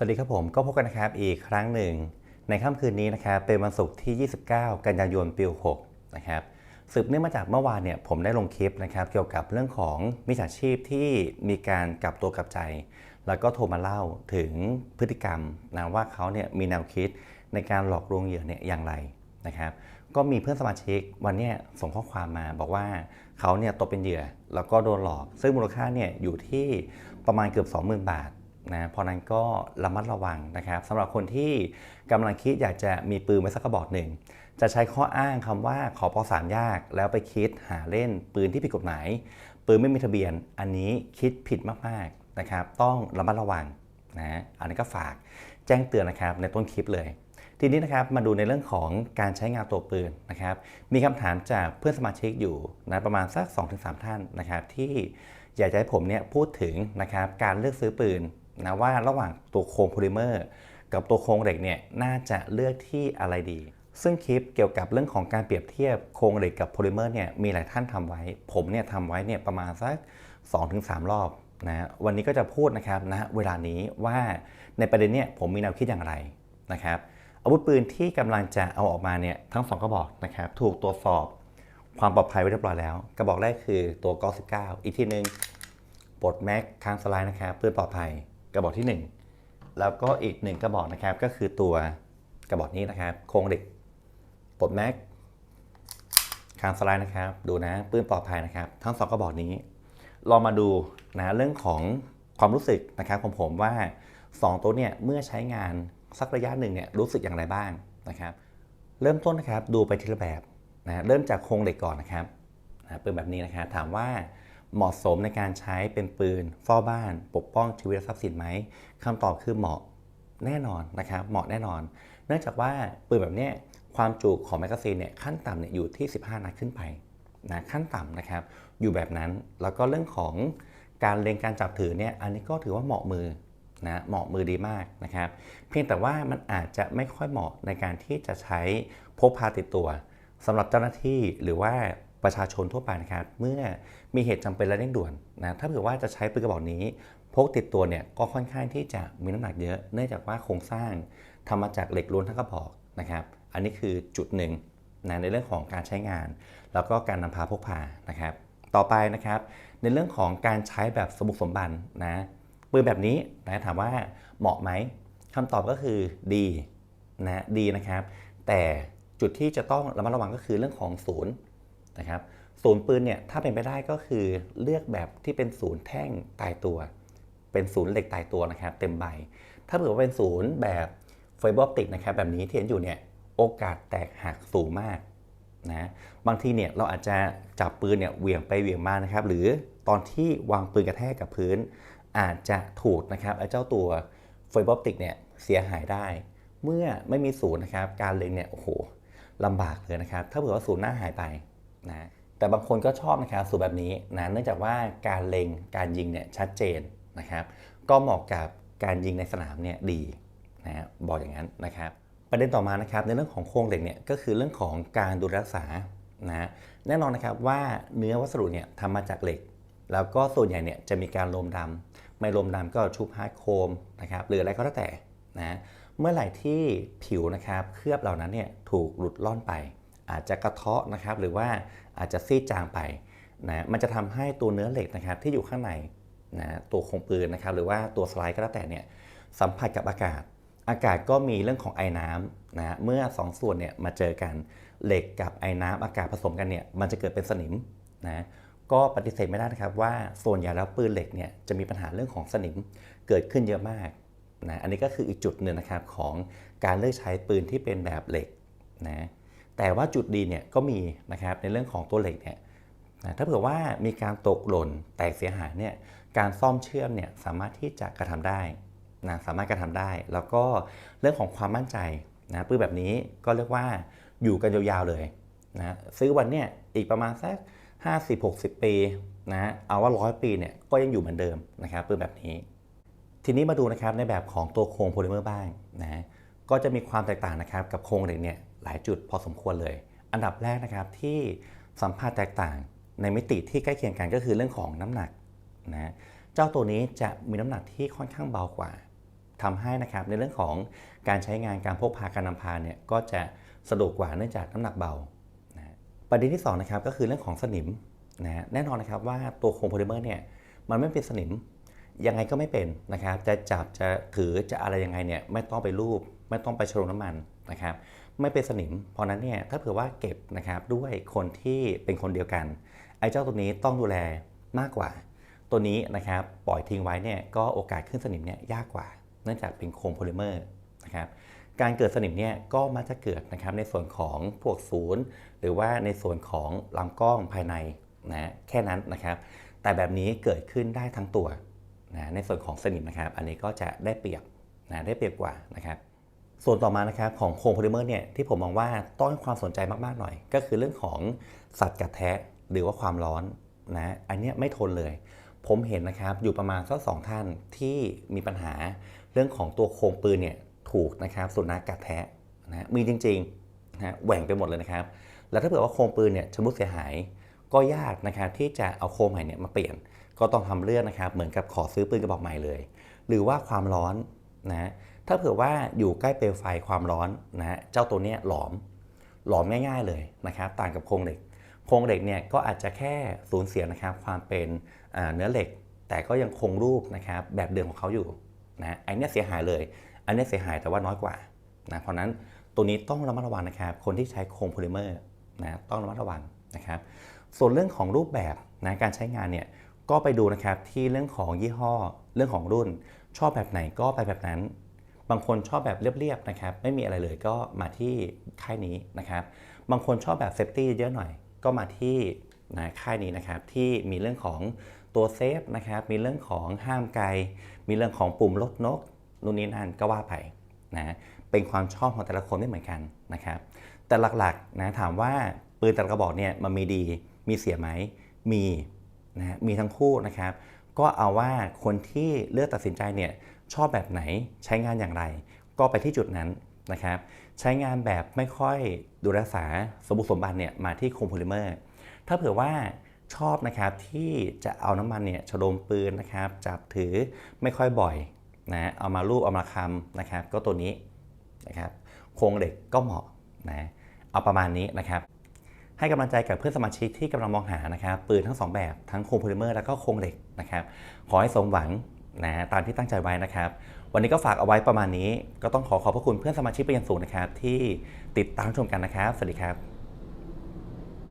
สวัสดีครับผมก็พบกันนะครับอีกครั้งหนึ่ง ในค่ำคืนนี้นะครับเป็นวันศุกร์ที่ 29 กันยายนปี6นะครับสืบเนื่องมาจากเมื่อวานเนี่ยผมได้ลงคลิปนะครับเกี่ยวกับเรื่องของมิจฉาชีพที่มีการกลับตัวกลับใจ แล้วก็โทรมาเล่าถึงพฤติกรรมนะว่าเขาเนี่ยมีแนวคิดในการหลอกลวงเหยื่อเนี่ยอย่างไรนะครับก็มีเพื่อนสมาชิกวันนี้ส่งข้อความมาบอกว่าเขาเนี่ยตกเป็นเหยื่อแล้วก็โดนหลอก ซึ่งมูลค่าเนี่ยอยู่ที่ประมาณเกือบ 20,000 บาท นะเพราะนั้นก็ระมัดระวังนะครับสำหรับคนที่กำลังคิดอยากจะมีปืนไว้สักกระบอกหนึ่ง จะใช้ข้ออ้างคำว่าขอปอสามยาก แล้วไปคิดหาเล่นปืนที่ผิดกฎหมาย ปืนไม่มีทะเบียน อันนี้คิดผิดมากๆนะครับ ต้องระมัดระวังนะอันนี้ก็ฝากแจ้งเตือนนะครับในต้นคลิปเลย ทีนี้นะครับมาดูในเรื่องของการใช้งานตัวปืนนะครับ มีคำถามจากเพื่อนสมาชิกอยู่นะประมาณสัก 2-3 ท่านนะครับที่อยากจะให้ผมเนี่ยพูดถึงนะครับการเลือกซื้อปืน นะว่าระหว่างตัวโครงโพลิเมอร์กับตัวโครงเหล็กเนี่ยน่าจะเลือกที่อะไรดี ซึ่งคลิปเกี่ยวกับเรื่องของการเปรียบเทียบโครงเหล็กกับโพลิเมอร์เนี่ยมีหลายท่านทำไว้ ผมเนี่ยทำไว้เนี่ยประมาณสัก 2-3 รอบนะวันนี้ก็จะพูดนะครับนะเวลานี้ว่าในประเด็นเนี้ยผมมีแนวคิดอย่างไรนะครับอาวุธปืนที่กำลังจะเอาออกมาเนี่ยทั้งสองกระบอกนะครับถูกตรวจสอบความปลอดภัยไว้เรียบร้อยแล้ว กระบอกแรกคือตัวก 19 อีกที่หนึ่งปลดแม็กค้างสไลด์นะครับเพื่อปลอดภัย กระบอกที่ 1 แล้วก็อีกหนึ่งกระบอกนะครับก็คือตัวกระบอกนี้นะครับ โครงเหล็กปลดแม็กคางสไลด์นะครับ ดูนะปืนปลอดภัยนะครับ ทั้งสองกระบอกนี้ลองมาดูนะเรื่องของความรู้สึกนะครับของผมว่า 2 ตัวเนี่ยเมื่อใช้งานสักระยะหนึ่งเนี่ยรู้สึกอย่างไรบ้างนะครับ เริ่มต้นนะครับดูไปทีละแบบนะเริ่มจากโครงเหล็กก่อนนะครับนะปืนแบบนี้นะครับถามว่า เหมาะสมในการใช้เป็นปืนเฝ้าบ้าน ปกป้องชีวิตและทรัพย์สินไหมคำตอบคือเหมาะแน่นอนนะครับเหมาะแน่นอน เนื่องจากว่าปืนแบบนี้ความจุของแมกกาซีนเนี่ยขั้นต่ำเนี่ยอยู่ที่ 15 นัดขึ้นไปนะขั้นต่ำนะครับ อยู่แบบนั้นแล้วก็เรื่องของการเล็งการจับถือเนี่ยอันนี้ก็ถือว่าเหมาะมือนะเหมาะมือดีมากนะครับ เพียงแต่ว่ามันอาจจะไม่ค่อยเหมาะในการที่จะใช้พกพาติดตัวสำหรับเจ้าหน้าที่หรือว่า ประชาชนทั่วไปนะครับ เมื่อมีเหตุจำเป็นและเร่งด่วนนะถ้าเผื่อว่าจะใช้ปืนกระบอกนี้ พกติดตัวเนี่ยก็ค่อนข้างที่จะมีน้ำหนักเยอะ เนื่องจากว่าโครงสร้างทำมาจากเหล็กล้วนทั้งกระบอกนะครับ อันนี้คือจุดหนึ่งนะในเรื่องของการใช้งาน แล้วก็การนำพาพกพานะครับ ต่อไปนะครับ ในเรื่องของการใช้แบบสมบุกสมบันนะปืนแบบนี้นะถามว่าเหมาะไหมคำตอบก็คือดีนะดีนะครับ แต่จุดที่จะต้องระมัดระวังก็คือเรื่องของศูนย์ นะครับศูนย์ปืนเนี่ยถ้าเป็นไปได้ก็คือเลือกแบบที่เป็นศูนย์แท่งตายตัว เป็นศูนย์เหล็กตายตัวนะครับ เต็มใบ ถ้าเผื่อว่าเป็นศูนย์แบบไฟเบอร์ออปติกนะครับแบบนี้ที่เห็นอยู่เนี่ยโอกาสแตกหักสูงมากนะบางทีเนี่ยเราอาจจะจับปืนเนี่ยเหวี่ยงไปเหวี่ยงมานะครับ หรือตอนที่วางปืนกระแทกกับพื้น อาจจะถูกนะครับไอ้เจ้าตัวไฟเบอร์ออปติกเนี่ยเสียหายได้ เมื่อไม่มีศูนย์นะครับ การเล็งเนี่ยโอ้โหลำบากเลยนะครับ ถ้าเผื่อว่าศูนย์หน้าหายไป นะแต่บางคนก็ชอบนะครับสูตรแบบนี้นะเนื่องจากว่าการเล็งการยิงเนี่ยชัดเจนนะครับ ก็เหมาะกับการยิงในสนามเนี่ยดีนะบอกอย่างนั้นนะครับ ประเด็นต่อมานะครับในเรื่องของโครงเหล็กเนี่ยก็คือเรื่องของการดูแลรักษานะแน่นอนนะครับว่าเนื้อวัสดุเนี่ยทำมาจากเหล็ก แล้วก็ส่วนใหญ่เนี่ยจะมีการลมดำไม่ลมดำก็ชุบฮาร์ดโคมนะครับหรืออะไรก็แล้วแต่นะเมื่อไหร่ที่ผิวนะครับเคลือบเหล่านั้นเนี่ยถูกหลุดล่อนไป อาจจะกระเทาะนะครับ หรือว่าอาจจะซีดจางไปนะมันจะทำให้ตัวเนื้อเหล็กนะครับที่อยู่ข้างในนะตัวคงปืนนะครับ หรือว่าตัวสไลด์ก็แล้วแต่เนี่ยสัมผัสกับอากาศ อากาศก็มีเรื่องของไอ้น้ำนะเมื่อ2ส่วนเนี่ยมาเจอกันเหล็กกับไอ้น้ำอากาศผสมกันเนี่ยมันจะเกิดเป็นสนิมนะก็ปฏิเสธไม่ได้นะครับว่าส่วนใหญ่แล้วปืนเหล็กเนี่ยจะมีปัญหาเรื่องของสนิมเกิดขึ้นเยอะมากนะอันนี้ก็คืออีกจุดหนึ่งนะครับของการเลือกใช้ปืนที่เป็นแบบเหล็กนะ แต่ว่าจุดดีเนี่ยก็มีนะครับในเรื่องของตัวเหล็กเนี่ยถ้าเผื่อว่ามีการตกหล่นแตกเสียหายเนี่ยการซ่อมเชื่อมเนี่ยสามารถที่จะกระทำได้นะสามารถกระทำได้ แล้วก็เรื่องของความมั่นใจนะปืนแบบนี้ก็เรียกว่าอยู่กันยาวๆเลยนะซื้อวันเนี่ยอีกประมาณสัก50-60 ปีนะเอาว่าร้อยปีเนี่ยก็ยังอยู่เหมือนเดิมนะครับปืนแบบนี้ ทีนี้มาดูนะครับในแบบของตัวโครงโพลิเมอร์บ้างนะก็จะมีความแตกต่างนะครับกับโครงเหล็กเนี่ย ลายจุดพอสมควรเลย อันดับแรกนะครับที่สัมผัสแตกต่างในมิติที่ใกล้เคียงกันก็คือเรื่องของน้ำหนักนะเจ้าตัวนี้จะมีน้ำหนักที่ค่อนข้างเบากว่าทำให้นะครับในเรื่องของการใช้งานการพกพาการนำพาเนี่ยก็จะสะดวกกว่าเนื่องจากน้ำหนักเบานะประเด็นที่สองนะครับก็คือเรื่องของสนิมนะแน่นอนนะครับว่าตัวโครงโพลิเมอร์เนี่ยมันไม่เป็นสนิมยังไงก็ไม่เป็นนะครับ จะจับจะถือจะอะไรยังไงเนี่ยไม่ต้องไปรูป ไม่ต้องไปชโลน้ำมันนะครับ ไม่เป็นสนิม เพราะนั้นเนี่ยถ้าเผื่อว่าเก็บนะครับด้วยคนที่เป็นคนเดียวกัน ไอ้เจ้าตัวนี้ต้องดูแลมากกว่า ตัวนี้นะครับปล่อยทิ้งไว้เนี่ยก็โอกาสขึ้นสนิมเนี่ยยากกว่า เนื่องจากเป็นโครงโพลิเมอร์นะครับการเกิดสนิมเนี่ยก็มักจะเกิดนะครับในส่วนของพวกศูนย์ หรือว่าในส่วนของลำกล้องภายในนะแค่นั้นนะครับ แต่แบบนี้เกิดขึ้นได้ทั้งตัวนะในส่วนของสนิมนะครับ อันนี้ก็จะได้เปรียบนะได้เปรียบกว่านะครับ ส่วนต่อมานะครับของโครงโพลิเมอร์เนี่ยที่ผมมองว่าต้องให้ความสนใจมากๆหน่อย ก็คือเรื่องของสัตว์กัดแทะหรือว่าความร้อนนะอันเนี้ยไม่ทนเลย ผมเห็นนะครับอยู่ประมาณสักสองท่านที่มีปัญหาเรื่องของตัวโครงปืนเนี่ยถูกนะครับสุนัขกัดแทะนะมีจริงๆนะแหว่งไปหมดเลยนะครับ แล้วถ้าเผื่อว่าโครงปืนเนี่ยชำรุดเสียหายก็ยากนะครับที่จะเอาโครงใหม่เนี่ยมาเปลี่ยน ก็ต้องทำเรื่องนะครับเหมือนกับขอซื้อปืนกระบอกใหม่เลย หรือว่าความร้อนนะ ถ้าเผื่อว่าอยู่ใกล้เปลวไฟความร้อนนะฮะเจ้าตัวเนี้ยหลอมหลอมง่าย ๆเลยนะครับต่างกับโครงเหล็ก โครงเหล็กเนี่ยก็อาจจะแค่สูญเสียนะครับความเป็นเนื้อเหล็ก แต่ก็ยังคงรูปนะครับแบบเดิมของเขาอยู่นะไอ้เนี่ยเสียหายเลย อันนี้เสียหายแต่ว่าน้อยกว่านะเพราะนั้นตัวนี้ต้องระมัดระวังนะครับ คนที่ใช้โครงโพลิเมอร์นะต้องระมัดระวังนะครับ ส่วนเรื่องของรูปแบบนะการใช้งานเนี่ยก็ไปดูนะครับที่เรื่องของยี่ห้อเรื่องของรุ่น ชอบแบบไหนก็ไปแบบนั้น บางคนชอบแบบเรียบๆนะครับไม่มีอะไรเลยก็มาที่ค่ายนี้นะครับ บางคนชอบแบบเซฟตี้เยอะหน่อยก็มาที่นะค่ายนี้นะครับที่มีเรื่องของตัวเซฟนะครับมีเรื่องของห้ามไกล มีเรื่องของปุ่มลดนกนู่นนี่นั่นก็ว่าไปนะเป็นความชอบของแต่ละคนไม่เหมือนกันนะครับแต่หลักๆนะถามว่าปืนแต่ละกระบอกเนี่ยมันมีดีมีเสียไหมมีนะฮะมีทั้งคู่นะครับ ก็เอาว่าคนที่เลือกตัดสินใจเนี่ย ชอบแบบไหนใช้งานอย่างไร ก็ไปที่จุดนั้นนะครับใช้งานแบบไม่ค่อยดูรักษาสมบุกสมบันเนี่ยมาที่โคมโพลิเมอร์ ถ้าเผื่อว่าชอบนะครับที่จะเอาน้ำมันเนี่ยฉโลมปืนนะครับจับถือไม่ค่อยบ่อยนะเอามาลูบเอามาคำนะครับ ก็ตัวนี้นะครับโครงเหล็กก็เหมาะนะเอาประมาณนี้นะครับ ให้กำลังใจกับเพื่อนสมาชิกที่กำลังมองหานะครับปืนทั้งสองแบบทั้งโครงโพลิเมอร์แล้วก็โครงเหล็กนะครับขอให้สมหวัง นะตามที่ตั้งใจไว้นะครับ วันนี้ก็ฝากเอาไว้ประมาณนี้ ก็ต้องขอขอบพระคุณเพื่อนสมาชิกเป็นอย่างสูงนะครับ ที่ติดตามชมกันนะครับ สวัสดีครับ